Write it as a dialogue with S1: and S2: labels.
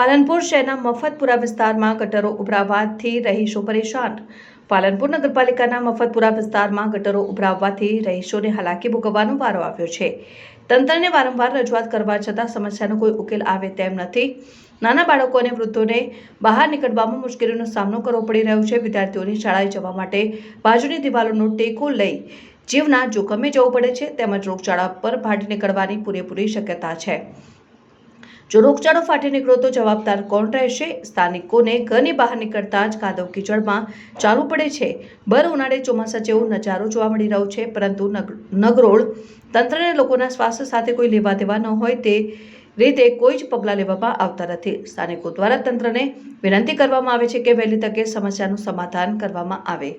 S1: પાલનપુર શહેરના મફતપુરા વિસ્તારમાં ગટરો ઉભરાવવાથી રહીશો પરેશાન. પાલનપુર નગરપાલિકાના મફતપુરા વિસ્તારમાં ગટરો ઉભરાવવાથી રહીશોને હાલાકી ભોગવવાનો વારો આવ્યો છે. તંત્રને વારંવાર રજૂઆત કરવા છતાં સમસ્યાનો કોઈ ઉકેલ આવે તેમ નથી. નાના બાળકો અને વૃદ્ધોને બહાર નીકળવામાં મુશ્કેલીનો સામનો કરવો પડી રહ્યો છે. વિદ્યાર્થીઓને શાળાએ જવા માટે બાજુની દિવાલોનો ટેકો લઈ જીવના જોખમે જવું પડે છે. તેમજ રોગચાળા પર ભાડી નીકળવાની પૂરેપૂરી શક્યતા છે. જો રોગચાળો ફાટી નીકળો તો જવાબદાર કોણ રહેશે? સ્થાનિકોને ઘરની બહાર નીકળતા જ કાદવ કીચડમાં ચાલવું પડે છે. બર ઉનાળે ચોમાસા જેવો નજારો જોવા મળી રહ્યો છે, પરંતુ નગરોળ તંત્રને લોકોના સ્વાસ્થ્ય સાથે કોઈ લેવા દેવા ન હોય તે રીતે કોઈ જ પગલાં લેવામાં આવતા નથી. સ્થાનિકો દ્વારા તંત્રને વિનંતી કરવામાં આવે છે કે વહેલી તકે સમસ્યાનું સમાધાન કરવામાં આવે.